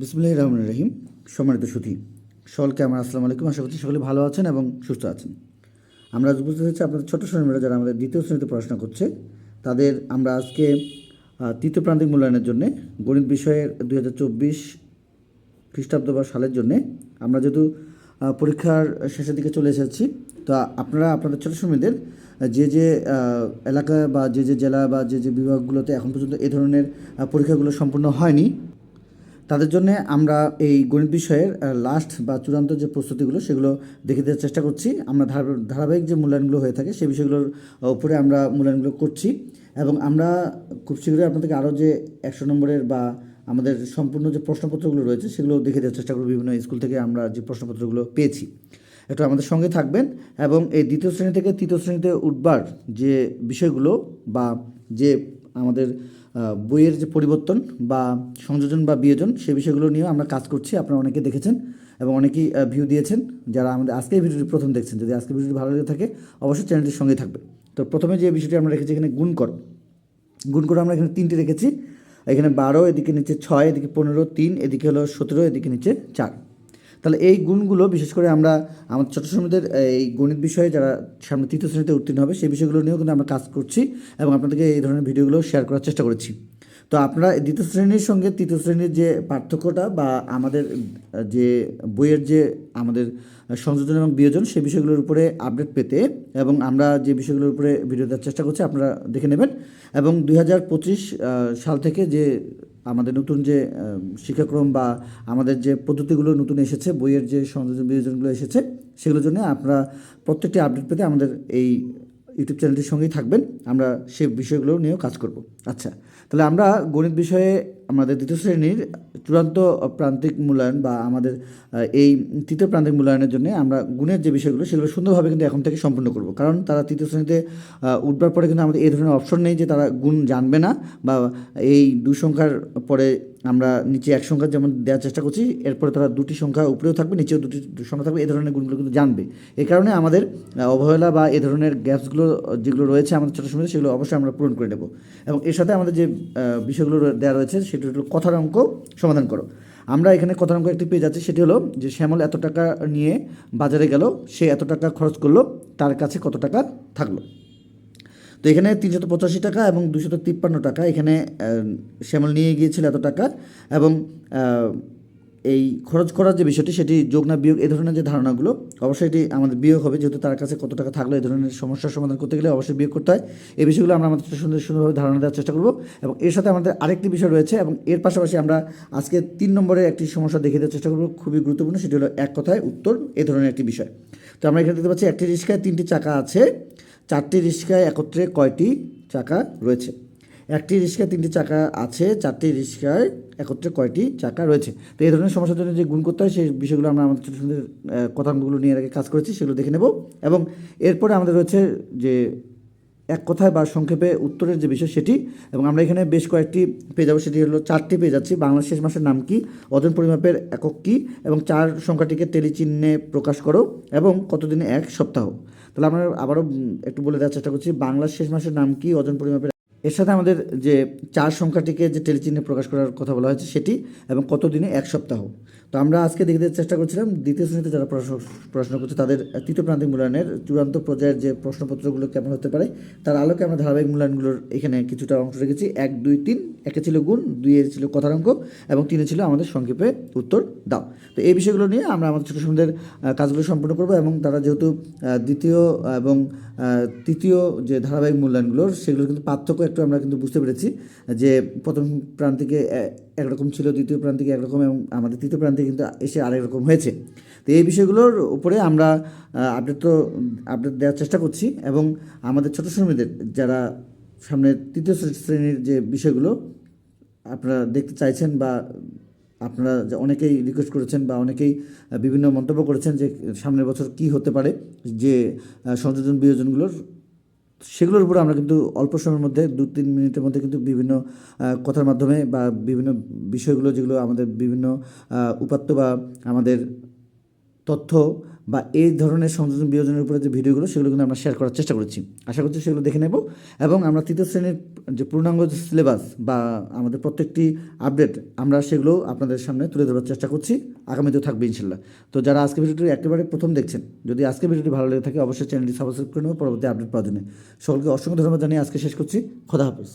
বিসমুল্লাহ রহমান রহিম। সম্মানিত সুধী, সকলকে আমার আসসালামু আলাইকুম। আশা করছি সকলে ভালো আছেন এবং সুস্থ আছেন। আমরা আজ উপস্থিত হচ্ছে আপনাদের ছোটো শ্রেণীরা যারা আমাদের দ্বিতীয় শ্রেণীতে পড়াশোনা করছে, তাদের আমরা আজকে তৃতীয় প্রান্তিক মূল্যায়নের জন্য, গণিত বিষয়ের দুই হাজার চব্বিশ খ্রিস্টাব্দ বা সালের জন্য আমরা যেহেতু পরীক্ষার শেষের দিকে চলে এসেছি, তো আপনারা, আপনাদের ছোটো শ্রমিকদের যে যে এলাকা বা যে যে জেলা বা যে যে বিভাগগুলোতে এখন পর্যন্ত এই ধরনের পরীক্ষাগুলো সম্পূর্ণ হয়নি তাদের জন্য আমরা এই গণিত বিষয়ের লাস্ট বা চূড়ান্ত যে প্রস্তুতিগুলো, সেগুলো দেখে দেওয়ার চেষ্টা করছি। আমরা ধারাবাহিক যে মূল্যায়নগুলো হয়ে থাকে, সেই বিষয়গুলোর উপরে আমরা মূল্যায়নগুলো করছি এবং আমরা খুব শীঘ্রই আপনাদেরকে আরও যে একশো নম্বরের বা আমাদের সম্পূর্ণ যে প্রশ্নপত্রগুলো রয়েছে, সেগুলো দেখে দেওয়ার চেষ্টা করব বিভিন্ন স্কুল থেকে আমরা যে প্রশ্নপত্রগুলো পেয়েছি। একটু আমাদের সঙ্গে থাকবেন এবং এই দ্বিতীয় শ্রেণি থেকে তৃতীয় শ্রেণীতে উঠবার যে বিষয়গুলো বা যে আমাদের বইয়ের যে পরিবর্তন বা সংযোজন বা বিয়োজন, সে বিষয়গুলো নিয়েও আমরা কাজ করছি। আপনারা অনেকে দেখেছেন এবং অনেকেই ভিউ দিয়েছেন। যারা আমাদের আজকের ভিডিওটি প্রথম দেখছেন, যদি আজকের ভিডিওটি ভালো লেগে থাকে, অবশ্যই চ্যানেলটির সঙ্গে থাকবে। তো প্রথমে যে বিষয়টি আমরা রেখেছি এখানে গুণ কর গুণ করে আমরা এখানে তিনটে রেখেছি। এখানে বারো, এদিকে নিচে ছয়, এদিকে পনেরো, তিন, এদিকে হলো সতেরো, এদিকে নিচে চার। তাহলে এই গুণগুলো, বিশেষ করে আমরা আমাদের ছোটো শ্রমিকদের এই গণিত বিষয়ে যারা সামনে তৃতীয় শ্রেণীতে উত্তীর্ণ হবে, সেই বিষয়গুলো নিয়েও কিন্তু আমরা কাজ করছি এবং আপনাদেরকে এই ধরনের ভিডিওগুলো শেয়ার করার চেষ্টা করেছি। তো আপনারা দ্বিতীয় শ্রেণির সঙ্গে তৃতীয় শ্রেণির যে পার্থক্যটা বা আমাদের, যে বইয়ের যে আমাদের সংযোজন এবং বিয়োজন, সেই বিষয়গুলোর উপরে আপডেট পেতে এবং আমরা যে বিষয়গুলোর উপরে ভিডিও দেওয়ার চেষ্টা করছি, আপনারা দেখে নেবেন। এবং দুই হাজার পঁচিশ সাল থেকে যে আমাদের নতুন যে শিক্ষাক্রম বা আমাদের যে পদ্ধতিগুলো নতুন এসেছে, বইয়ের যে সংযোজন বিয়োজনগুলো এসেছে, সেগুলোর জন্য আপনারা প্রত্যেকটি আপডেট পেতে আমাদের এই ইউটিউব চ্যানেলটির সঙ্গেই থাকবেন। আমরা সেই বিষয়গুলো নিয়েও কাজ করব। আচ্ছা তাহলে আমরা গণিত বিষয়ে আমাদের দ্বিতীয় শ্রেণির চূড়ান্ত প্রান্তিক মূল্যায়ন বা আমাদের এই তৃতীয় প্রান্তিক মূল্যায়নের জন্য আমরা গুণের যে বিষয়গুলো সেগুলো সুন্দরভাবে কিন্তু এখন থেকে সম্পূর্ণ করব। কারণ তারা তৃতীয় শ্রেণীতে উঠবার পরে কিন্তু আমাদের এই ধরনের অপশন নেই যে তারা গুণ জানবে না বা এই দু সংখ্যার পরে আমরা নিচে এক সংখ্যা যেমন দেওয়ার চেষ্টা করছি, এরপরে তারা দুটি সংখ্যা উপরেও থাকবে, নিচেও দুটি সংখ্যা থাকবে, এই ধরনের গুণগুলো কিন্তু জানবে। এই কারণে আমাদের অবহেলা বা এ ধরনের গ্যাপসগুলো যেগুলো রয়েছে আমাদের ছোটো সময় সেগুলো অবশ্যই আমরা পূরণ করে নেব। এবং এর সাথে আমাদের যে বিষয়গুলো দেওয়া রয়েছে সেটা হলো কথার অঙ্ক সমাধান করো। আমরা এখানে কথার অঙ্ক একটি পেয়ে যাচ্ছি, সেটি হলো যে শ্যামল এত টাকা নিয়ে বাজারে গেল, সে এত টাকা খরচ করল, তার কাছে কত টাকা থাকল? তো এখানে তিনশত পঁচাশি টাকা এবং দুশত তিপ্পান্ন টাকা এখানে শ্যামল নিয়ে গিয়েছিল এত টাকা এবং এই খরচ করার যে বিষয়টি, সেটি যোগ না বিয়োগ এই ধরনের যে ধারণাগুলো, অবশ্যই এটি আমাদের বিয়োগ হবে। যেহেতু তার কাছে কত টাকা থাকল এই ধরনের সমস্যার সমাধান করতে গেলে অবশ্যই বিয়োগ করতে হয়। এই বিষয়গুলো আমরা আমাদের সুন্দর সুন্দরভাবে ধারণা দেওয়ার চেষ্টা করব। এবং এর সাথে আমাদের আরেকটি বিষয় রয়েছে, এবং এর পাশাপাশি আমরা আজকে তিন নম্বরে একটি সমস্যা দেখে দেওয়ার চেষ্টা করব। খুবই গুরুত্বপূর্ণ, সেটি হলো এক কথায় উত্তর, এ ধরনের একটি বিষয়। তো আমরা এখানে দেখতে পাচ্ছি, একটি রিক্সায় তিনটি চাকা আছে। চারটি রিক্সায় একত্রে কয়টি চাকা রয়েছে? একটি রিক্সায় তিনটি চাকা আছে, চারটি রিক্সায় একত্রে কয়টি চাকা রয়েছে। তো এই ধরনের সমস্যার জন্য যে গুণ করতে হয় সেই বিষয়গুলো আমরা আমাদের ছোটো সুন্দর কথাগুলো নিয়ে আগে কাজ করেছি, সেগুলো দেখে নেব। এবং এরপরে আমাদের রয়েছে যে এক কথায় বা সংক্ষেপে উত্তরের যে বিষয় সেটি, এবং আমরা এখানে বেশ কয়েকটি পেয়ে যাব। সেটি হলো চারটি পেয়ে যাচ্ছি। বাংলা শেষ মাসের নাম কি ওজন পরিমাপের একক কি, এবং চার সংখ্যাটিকে টেলিচিহ্নে প্রকাশ করো, এবং কতদিনে, এক সপ্তাহ। তাহলে আমরা আবারও একটু বলে দেওয়ার চেষ্টা করছি বাংলার শেষ মাসের নাম কি ওজন পরিমাপের এর সাথে আমাদের যে চার সংখ্যাটিকে যে টেলিচিহ্নে প্রকাশ করার কথা বলা হয়েছে সেটি এবং কতদিনে? এক সপ্তাহ। তো আমরা আজকে দেখে দেওয়ার চেষ্টা করছিলাম, দ্বিতীয় শ্রেণীতে যারা পড়াশোনা করছে তাদের তৃতীয় প্রান্তিক মূল্যায়নের চূড়ান্ত পর্যায়ের যে প্রশ্নপত্রগুলো কেমন হতে পারে, তার আলোকে আমরা ধারাবাহিক মূল্যায়নগুলোর এখানে কিছুটা অংশ রেখেছি। এক, দুই, তিন, একে ছিল গুণ দুইয়ে ছিল কথার অঙ্ক এবং তিনে ছিল আমাদের সংক্ষেপে উত্তর দাও। তো এই বিষয়গুলো নিয়ে আমরা আমাদের ছোটো সুন্দর কাজগুলো সম্পূর্ণ করব এবং তারা যেহেতু দ্বিতীয় এবং তৃতীয় যে ধারাবাহিক মূল্যায়নগুলোর সেগুলো কিন্তু পার্থক্য একটু আমরা কিন্তু বুঝতে পেরেছি যে প্রথম প্রান্তিকে একরকম ছিল, দ্বিতীয় প্রান্তিকে একরকম এবং আমাদের তৃতীয় প্রান্তিকে কিন্তু এসে আরেক রকম হয়েছে। তো এই বিষয়গুলোর উপরে আমরা আপডেট তো আপডেট দেওয়ার চেষ্টা করছি এবং আমাদের ছোটো শ্রমিকদের যারা সামনে তৃতীয় শ্রে- শ্রেণির যে বিষয়গুলো, আপনারা দেখতে চাইছেন বা আপনারা অনেকেই রিকোয়েস্ট করেছেন বা অনেকেই বিভিন্ন মন্তব্য করেছেন যে সামনের বছর কি হতে পারে, যে সংযোজন বিয়োজনগুলোর সেগুলোর উপরে আমরা কিন্তু অল্প সময়ের মধ্যে, দু, তিন মিনিটের মধ্যে কিন্তু বিভিন্ন কথার মাধ্যমে বা বিভিন্ন বিষয়গুলো যেগুলো আমাদের বিভিন্ন উপাত্ত বা আমাদের তথ্য বা এই ধরনের সংযোজন বিয়োজনের উপরে যে ভিডিওগুলো, সেগুলো কিন্তু আমরা শেয়ার করার চেষ্টা করেছি। আশা করছি সেগুলো দেখে নেব এবং আমরা তৃতীয় শ্রেণির যে পূর্ণাঙ্গ সিলেবাস বা আমাদের প্রত্যেকটি আপডেট আমরা সেগুলো আপনাদের সামনে তুলে ধরার চেষ্টা করছি। আগামীতেও থাকবে ইনশাল্লাহ। তো যারা আজকে ভিডিওটি একেবারে প্রথম দেখছেন, যদি আজকে ভিডিওটি ভালো লেগে থাকে, অবশ্যই চ্যানেলটি সাবস্ক্রাইব করে নেব। পরবর্তী আপডেট পাওয়ার জন্য। সকলকে অসংখ্য ধন্যবাদ জানিয়ে আজকে শেষ করছি। খোদা হাফেজ।